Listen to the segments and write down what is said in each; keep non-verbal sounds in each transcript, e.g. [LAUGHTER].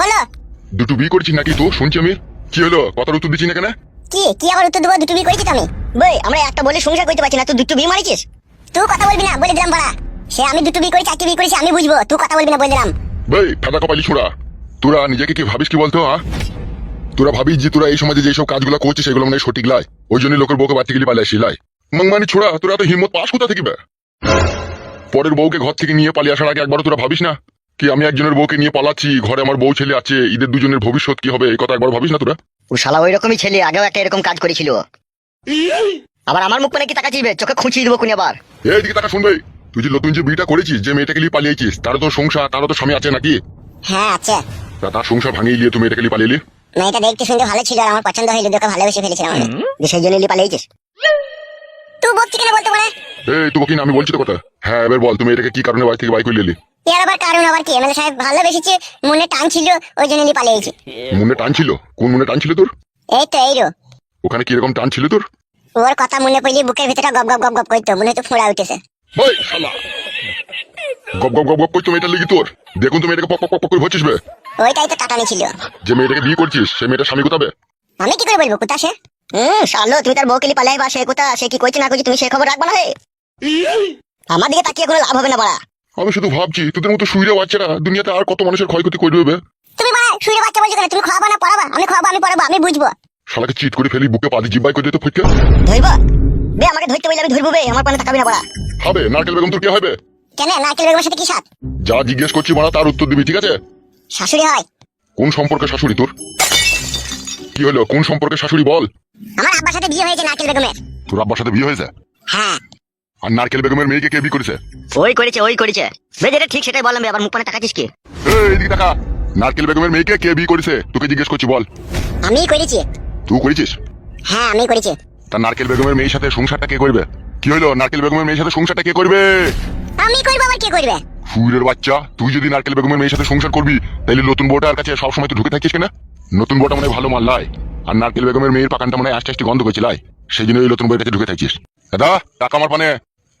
বলো। দুটো বিয়ে করছিস নাকি তো শুনছি আমি কি হলো? কথার উত্তর দিচ্ছি না কেন? কি? কি আবার উত্তর দেবো? দুটো বিয়ে করেছি তো আমি? বই আমরা একটা বলে সংসার করতে পারছি না। তুই দুটো বিয়ে মারিছিস? তুই কথা বলবি না বলে দিলাম বড়া। সে আমি দুটো বিয়ে করেছি চারটি বিয়ে করেছি আমি বুঝব। তুই কথা বলবি না বলে দিলাম। ফাটা কপালি ছোড়া। তোরা নিজেকে কি ভাবিস কি বলতো হ্যাঁ তোরা ভাবিস যে তোরা এই সমাজে যেসব কাজগুলো করছিস সেগুলো মানে সঠিক লাই। ওই জন্য লোকের বউকে বাড়তে গেলে পালিয়ে আসি লাই। মং মানে ছোড়া তোরা তো হিম্মত পাস কোথা থেকে পরের বউকে ঘর থেকে নিয়ে পালিয়ে আসার আগে একবার তোরা ভাবিস না? কি আমি একজনের বউকে নিয়ে পালাচ্ছি? ঘরে আমার বউ ছেলে আছে ঈদের দুজনের ভবিষ্যৎ কি হবে? এই কথা একবার ভাবিস না তোরা। ও শালা ওই রকমই ছেলে আগেও একটা এরকম কাজ করেছিল। আবার আমার মুখ মানে কি টাকা চিবে চোখে খুঁচিয়ে দেবো কোন আবার। এই দিকে টাকা শুনবে। তুই যে নতুন যে বিয়েটা করেছিস যে মেয়েটাকে নিয়ে পালিয়েছিস তার তো সংসার তারও তো স্বামী আছে নাকি? হ্যাঁ আছে। তা তার সংসার ভাঙিয়ে গিয়ে তুমি এটাকে নিয়ে পালিয়ে? মেয়েটা দেখতে শুনতে ভালো ছিল আর আমার পছন্দ হইল তোকে ভালোবেসে ফেলেছিলাম আমি। সেই জন্য লিয়ে পালিয়েছিস? তুই কেন বলতে পারে এই তোকে কি না আমি বলছি তো কথা? হ্যাঁ এবার বল তুমি এটাকে কি কারণে বাড়ি থেকে বাই করে এলি এর আবার কারণ আবার কি? এমএলএ সাহেব ভালোবেসেছে মনে টান ছিল ওই জন্য পালিয়েছি। মনে টান ছিল? কোন মনে টান ছিল তোর? এই তো এইরো ওখানে কীরকম টান ছিল তোর? ওর কথা মনে পড়লে বুকের ভিতরে গপ গপ গপ গপ করতো মনে হচ্ছে ফোঁড়া উঠেছে। ওই শালা গপ গপ গপ গপ করছ মেয়েটার লেগে তোর? দেখুন তুমি এটাকে পক পক পক করে ভরছিস বে। ওইটাই তো টাটানি ছিল। যে মেয়েটাকে বিয়ে করছিস সে মেয়েটার স্বামী কোথাবে? আমি কি করে বলব কোথা সে? হুম শালো তুমি তার বউকে পালাই বা সে কোথা সে কি করছে না করছে তুমি সে খবর রাখবা না হে? আমার দিকে তাকিয়ে কোনো লাভ হবে না বাড়া। আমি শুধু ভাবছি তোদের মতো শুইরে বাচ্চারা দুনিয়াতে আর কত মানুষের ক্ষয়ক্ষতি করবে বে? তুমি বাড়া শুয়ে বাচ্চা বলছো কেন? তুমি খাওয়াবা না পড়াবা? আমি খাওয়াবো আমি পড়াবো আমি বুঝব। শালাকে চিট করে ফেলি বুকে পাদি জিব্বাই করে দিতে ফুটকে। ধরবো? বে আমাকে ধরতে বললে আমি ধরবো বে আমার পানে তাকাবি না বাড়া। হবে নারকেল বেগম তোর কে হবে কেন? নারকেল বেগমের সাথে কি সাথ যা জিজ্ঞেস করছি মারা তার উত্তর দিবি ঠিক আছে? শাশুড়ি হয়। কোন সম্পর্কে শাশুড়ি তোর? কি হলো? কোন সম্পর্কে শাশুড়ি বল? আমার আব্বার সাথে বিয়ে হয়েছে নারকেল বেগমের। তোর আব্বার সাথে বিয়ে হয়েছে? হ্যাঁ। আর নারকেল বেগমের মেয়েকে কে বিয়ে করেছে? ওই করেছে ওই করেছে। বে যেটা ঠিক সেটাই বললাম বে, আবার মুখ মানে টাকাছিস কি? এই এদিকে টাকা নারকেল বেগমের মেয়েকে কে বিয়ে করেছে? তোকে জিজ্ঞেস করছি বল। আমি করেছি। তুই করেছিস? হ্যাঁ আমি করেছি। তা নারকেল বেগমের মেয়ের সাথে সংসারটা কে করবে? কি হলো? নারকেল বেগমের মেয়ের সাথে সংসারটা কে করবে? আমি করব আবার কে করবে? ফুলের বাচ্চা তুই যদি নারকেল বেগমের মেয়ের সাথে সংসার করবি তাহলে নতুন বউটার কাছে সবসময় তো ঢুকে থাকিস কেনা নতুন বউটা মনে ভালো মাল লাই আর নারকেল বেগমের মেয়ের পাকানটা মনে আস্তে আস্তে গন্ধ করছিল সেই জন্য ওই নতুন বউয়ের কাছে ঢুকে থাকছিস দাদা টাকা আমার পানে।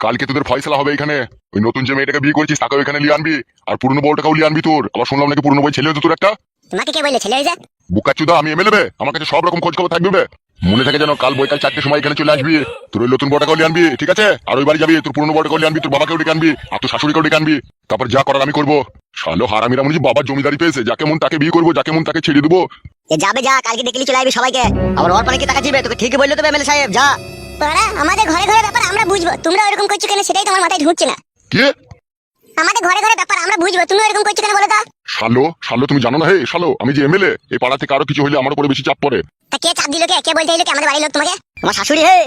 কালকে তোদের ফয়সলা হবে এখানে। ওই নতুন যে মেয়েটাকে বিয়ে করেছিস তাকেও এখানে নিয়ে আনবি। আর পুরনো বউটাকেও নিয়ে আনবি তোর। আবার শুনলাম নাকি পুরনো বই ছেলে তোর একটা? তোমাকে কে বলে ছেলে হয়েছে? বুকাচুদা আমি এমএলএ আমার কাছে সব রকম খোঁজ খবর থাকবে। মনে থাকে যেন কাল বইকাল চারটে সময় এখানে চলে আসবি। তোর ওই নতুন বড়টাকেও নিয়ে আনবি ঠিক আছে? আর ওই বাড়ি যাবি তোর পুরনো বড়টাকেও নিয়ে আনবি তোর বাবাকেও ডেকে আনবি আর তোর শাশুড়িকেও ডেকে আনবি। তারপর যা করার আমি করব। শালো হারামিরা মনে বাবার জমিদারি পেয়েছে যাকে মন তাকে বিয়ে করব যাকে মন তাকে ছেড়ে দেবো। এ যাবে যা কালকে দেখলি চলে আসবি সবাইকে। আবার ওর পানে কি টাকা চিবে তোকে ঠিকই বলল তো এমএলএ সাহেব যা। আমাদের ঘরে ঘরে ব্যাপার আমরা বুঝব। তোমরা ওরকম করছ কেন সেটাই তোমার মাথায় ঢুকছে না। কে? আমাদের ঘরে ঘরে ব্যাপার আমরা বুঝব। তুমি এরকম করছ কেন বলো তো? শালো শালো তুমি জানো না? হে শালো আমি যে এমএলএ এই পাড়া থেকে আরও কিছু হইলে আমার উপরে বেশি চাপ পড়ে। তা কে চাপ দিল কে? কে বলতে এলো কে? আমাদের বাড়ির লোক তোমাকে? আমার শাশুড়ি হে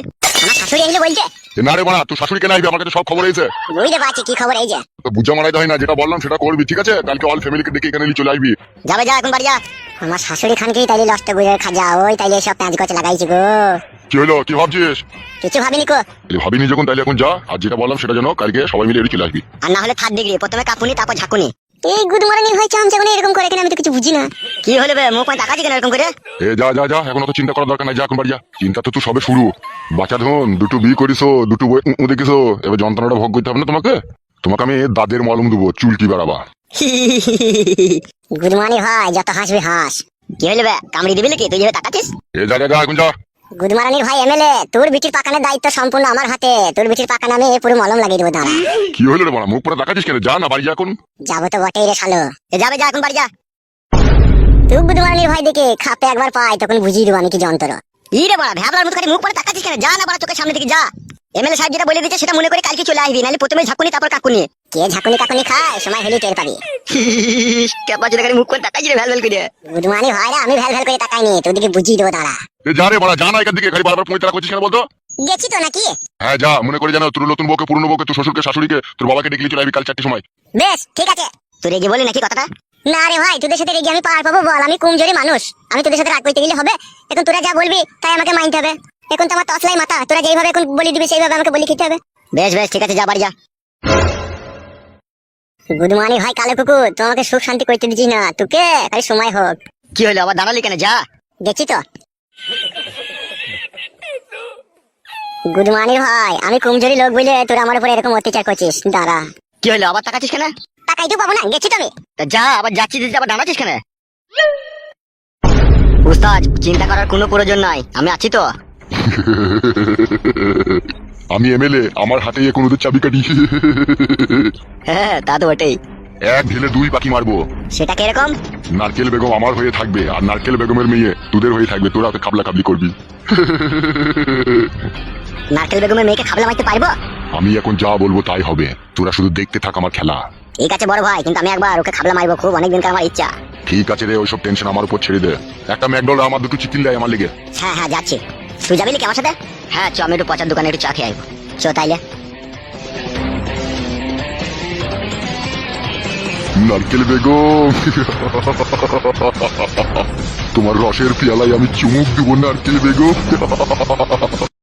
আমার শাশুড়ি এলো বলছে। এ না রে বানা তোর শাশুড়ি কেন আসবে আমার কাছে সব খবর এসে বুঝতে পারছি কি খবর এই যে? তো বুঝা মারাই হয় না যেটা বললাম সেটা করবি ঠিক আছে? কালকে অল ফ্যামিলিকে ডেকে এখানে নিয়ে চলে আসবি। যাবে যা এখন বাড়ি যা আমার শাশুড়ি খানকেই তাইলে লষ্ট গুজের খাজা ওই তাইলে সব প্যাঁচ গছ লাগাইছি গো। কি হলো কি ভাবছিস? কিছু ভাবিনি কো। এই ভাবিনি যখন তাইলে এখন যা। আর যেটা বললাম সেটা যেন কালকে সবাই মিলে এড়িয়ে চলে আসবি। আর না হলে থার্ড ডিগ্রি প্রথমে কাপুনি তারপর ঝাঁকুনি। এই গুড মর্নিং হয়েছে আমি যখন এরকম করে কেন আমি তো কিছু বুঝি না। কি হলে বে মুখ টাকা কেন এরকম করে? এ যা যা যা এখন অত চিন্তা করার দরকার নাই যা এখন বাড়ি যা। চিন্তা তো তুই সবে শুরু। বাচ্চা ধন দুটো বিয়ে করিসো দুটো বই উঁ দেখিসো এবার যন্ত্রণাটা ভোগ করতে হবে না তোমাকে? তোমাকে আমি দাদের মলম দেবো চুলকি বেড়াবা। গুড মর্নিং ভাই যত হাসবি হাস। কি হলে বে কামড়ি দিবি নাকি? তুই যাবে টাকাছিস এ যা যা যা এখন যা। গুড মর্নিং ভাই এমএলএ তোর বিটির পাকানের দায়িত্ব সম্পূর্ণ আমার হাতে। তোর বিটির পাকানে আমি পুরো মলম লাগিয়ে দেবো দাঁড়া। কি হলো রে বাড়া মুখ পরে কেন? যা না বাড়ি যা এখন। যাব তো বটেই রে শালো। যাবে যা এখন বাড়ি যা। তুই গুড মর্নিং ভাই দেখে খাপে একবার পাই তখন বুঝিয়ে দেবো আমি কি যন্ত্র। ই রে বড়া ভ্যাবলার মতো করে মুখ পরে কেন? যা না বড়া চোখের সামনে দিকে যা। এমএলএ সাহেব যেটা বলে দিচ্ছে সেটা মনে করে কালকে চলে আসবি নাহলে প্রথমে ঝাঁকুনি তারপর কাকুনি কে ঝাঁকুনি কাকুনি খায়? সময় হলে টের পাবি। [LAUGHS] কেপা যেটা করে মুখ করে টাকাই রে ভ্যাল ভ্যাল করে। গুড মর্নিং ভাই আমি ভ্যাল ভ্যাল করে তাকাইনি তোদেরকে বুঝিয়ে দেবো দাঁড়া। এ যা রে বাড়া যা এখান থেকে খালি বারবার পঁয়তারা করছিস কেন বলতো? গেছি তো নাকি? হ্যাঁ যা মনে করে জানো তোর নতুন বউকে পুরনো বউকে তোর শ্বশুরকে শাশুড়িকে তোর বাবাকে ডেকে চলে আসবি কাল চারটে সময়। বেশ ঠিক আছে। তুই রেগে বলি নাকি কথাটা? না রে ভাই তোদের সাথে রেগে আমি পার পাবো বল আমি কমজোরি মানুষ। আমি তোদের সাথে রাগ করতে গেলে হবে এখন তোরা যা বলবি তাই আমাকে মানতে হবে। এখন তো আমার তসলাই মাথা তোরা যেইভাবে এখন বলি দিবি সেইভাবে আমাকে বলি খেতে হবে। বেশ বেশ ঠিক আছে যা বাড়ি যা। গুড মর্নিং ভাই কালো কুকুর। তোমাকে সুখ শান্তি করতে দিচ্ছি না। তোকে খালি সময় হোক। কি হলো আবার দাঁড়ালি কেন? যা। দেখছি তো। গুড মর্নিং ভাই। আমি কমজোরি লোক বলে তোরা আমার উপরে এরকম অত্যাচার করছিস। দাঁড়া। কি হলো আবার টাকাছিস কেন? টাকাই তো পাবো না। গেছি তো আমি। তা যা আবার যাচ্ছি দিতে আবার দাঁড়াচ্ছিস কেন? উস্তাদ চিন্তা করার কোনো প্রয়োজন নাই। আমি আছি তো। [LAUGHS] আমি এমএলএ আমার হাতে এখন ওদের চাবি কাটি। [LAUGHS] হ্যাঁ তা তো বটেই। এক ঢেলে দুই পাখি মারবো। সেটা কীরকম? নারকেল বেগম আমার হয়ে থাকবে আর নারকেল বেগমের মেয়ে তোদের হয়ে থাকবে তোরা তো খাবলা খাবলি করবি। [LAUGHS] নারকেল বেগমের মেয়েকে খাবলা মারতে পারব? আমি এখন যা বলব তাই হবে তোরা শুধু দেখতে থাক আমার খেলা। ঠিক আছে বড় ভাই কিন্তু আমি একবার ওকে খাবলা মারবো খুব অনেক দিনকার আমার ইচ্ছা। ঠিক আছে রে ওইসব টেনশন আমার উপর ছেড়ে দে। একটা ম্যাকডল আমার দুটো চিতিল দেয় আমার লেগে। হ্যাঁ হ্যাঁ যাচ্ছি। তুই যাবি নাকি আমার সাথে? হ্যাঁ চ, আমি একটু পচার দোকানে একটু চা খেয়ে আসব। চ, তাইলে। নারকেল বেগম। তোমার রসের পেয়ালায় আমি চুমুক দেবো, নারকেল বেগম।